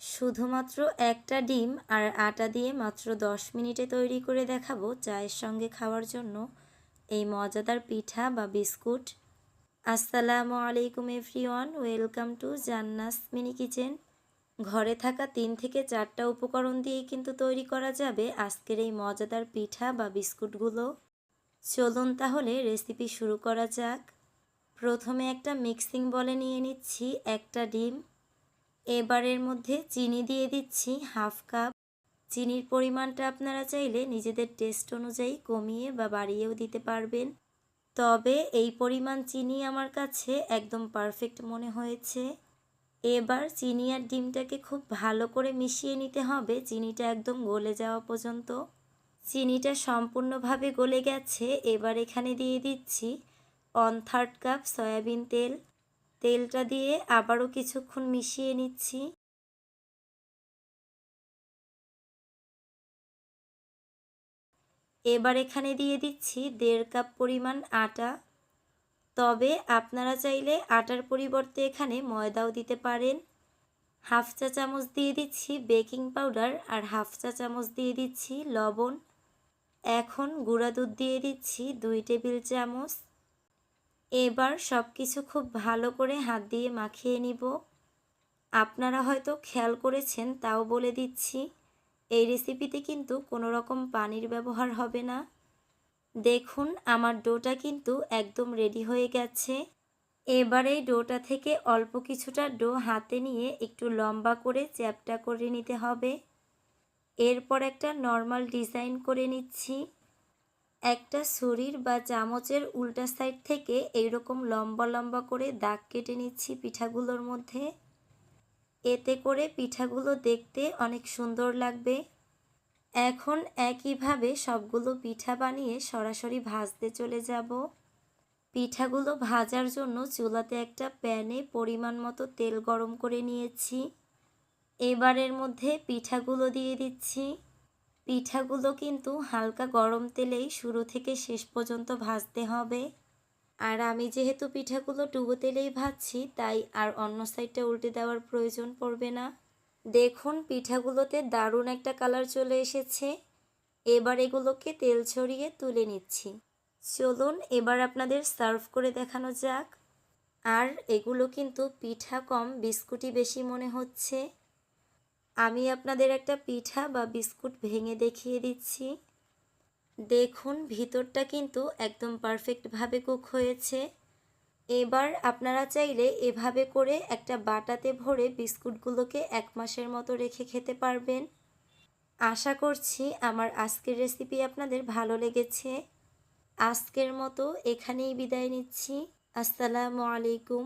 শুধুমাত্র একটা ডিম আর আটা দিয়ে মাত্র দশ মিনিটে তৈরি করে দেখাবো চায়ের সঙ্গে খাওয়ার জন্য। এই মজাদার পিঠা বা বিস্কুট। আসসালামু আলাইকুম everyone, welcome to Jannas mini kitchen. ঘরে থাকা তিন থেকে চারটা উপকরণ দিয়েই কিন্তু তৈরি করা যাবে আজকের এই মজাদার পিঠা বা বিস্কুটগুলো। চলুন তাহলে রেসিপি শুরু করা যাক। প্রথমে একটা মিক্সিং বলে নিয়ে নিচ্ছি একটা ডিম। এবারের মধ্যে চিনি দিয়ে দিচ্ছি হাফ কাপ। চিনির পরিমাণটা আপনারা চাইলে নিজেদের টেস্ট অনুযায়ী কমিয়ে বা বাড়িয়েও দিতে পারবেন। তবে এই পরিমাণ চিনি আমার কাছে একদম পারফেক্ট মনে হয়েছে। এবার চিনি আর ডিমটাকে খুব ভালো করে মিশিয়ে নিতে হবে। চিনিটা একদম গলে যাওয়া পর্যন্ত। চিনিটা সম্পূর্ণভাবে গলে গেছে। এবার এখানে দিয়ে দিচ্ছি ওয়ান থার্ড কাপ সয়াবিন তেল। তেলটা দিয়ে আবারও কিছুক্ষণ মিশিয়ে নিচ্ছি। এবার এখানে দিয়ে দিচ্ছি দেড় কাপ পরিমাণ আটা। তবে আপনারা চাইলে আটার পরিবর্তে এখানে ময়দাও দিতে পারেন। হাফ চা চামচ দিয়ে দিচ্ছি বেকিং পাউডার আর হাফ চা চামচ দিয়ে দিচ্ছি লবণ। এখন গুঁড়া দুধ দিয়ে দিচ্ছি দুই টেবিল চামচ। এবার সব কিছু খুব ভালো করে হাত দিয়ে মাখিয়ে নিব। আপনারা হয়তো খেয়াল করেছেন, তাও বলে দিচ্ছি, এই রেসিপিতে কিন্তু কোনো রকম পানির ব্যবহার হবে না। দেখুন, আমার ডোটা কিন্তু একদম রেডি হয়ে গেছে। এবার এই ডোটা থেকে অল্প কিছুটা ডো হাতে নিয়ে একটু লম্বা করে চ্যাপটা করে নিতে হবে। এরপর একটা নর্মাল ডিজাইন করে নিচ্ছি। একটা ছুরির বা চামচের উল্টা সাইড থেকে এইরকম লম্বা লম্বা করে দাগ কেটে নিচ্ছি পিঠাগুলোর মধ্যে। এতে করে পিঠাগুলো দেখতে অনেক সুন্দর লাগবে। এখন একইভাবে সবগুলো পিঠা বানিয়ে সরাসরি ভাজতে চলে যাব। পিঠাগুলো ভাজার জন্য চুলাতে একটা প্যানে পরিমাণ মতো তেল গরম করে নিয়েছি। এবারের মধ্যে পিঠাগুলো দিয়ে দিচ্ছি। পিঠাগুলো কিন্তু হালকা গরম তেলেই শুরু থেকে শেষ পর্যন্ত ভাজতে হবে। আর আমি যেহেতু পিঠাগুলো ডুবো তেলেই ভাজছি, তাই আর অন্য সাইডটা উল্টে দেওয়ার প্রয়োজন পড়বে না। দেখুন, পিঠাগুলোতে দারুণ একটা কালার চলে এসেছে। এবার এগুলোকে তেল ছড়িয়ে তুলে নিচ্ছি। চলুন, এবার আপনাদের সার্ভ করে দেখানো যাক। আর এগুলো কিন্তু পিঠা কম বিস্কুটই বেশি মনে হচ্ছে। আমি আপনাদের একটা পিঠা বা বিস্কুট ভেঙে দেখিয়ে দিচ্ছি। দেখুন, ভিতরটা কিন্তু একদম পারফেক্টভাবে কুক হয়েছে। এবার আপনারা চাইলে এভাবে করে একটা বাটাতে ভরে বিস্কুটগুলোকে এক মাসের মতো রেখে খেতে পারবেন। আশা করছি আমার আজকের রেসিপি আপনাদের ভালো লেগেছে। আজকের মতো এখানেই বিদায় নিচ্ছি। আসসালামু আলাইকুম।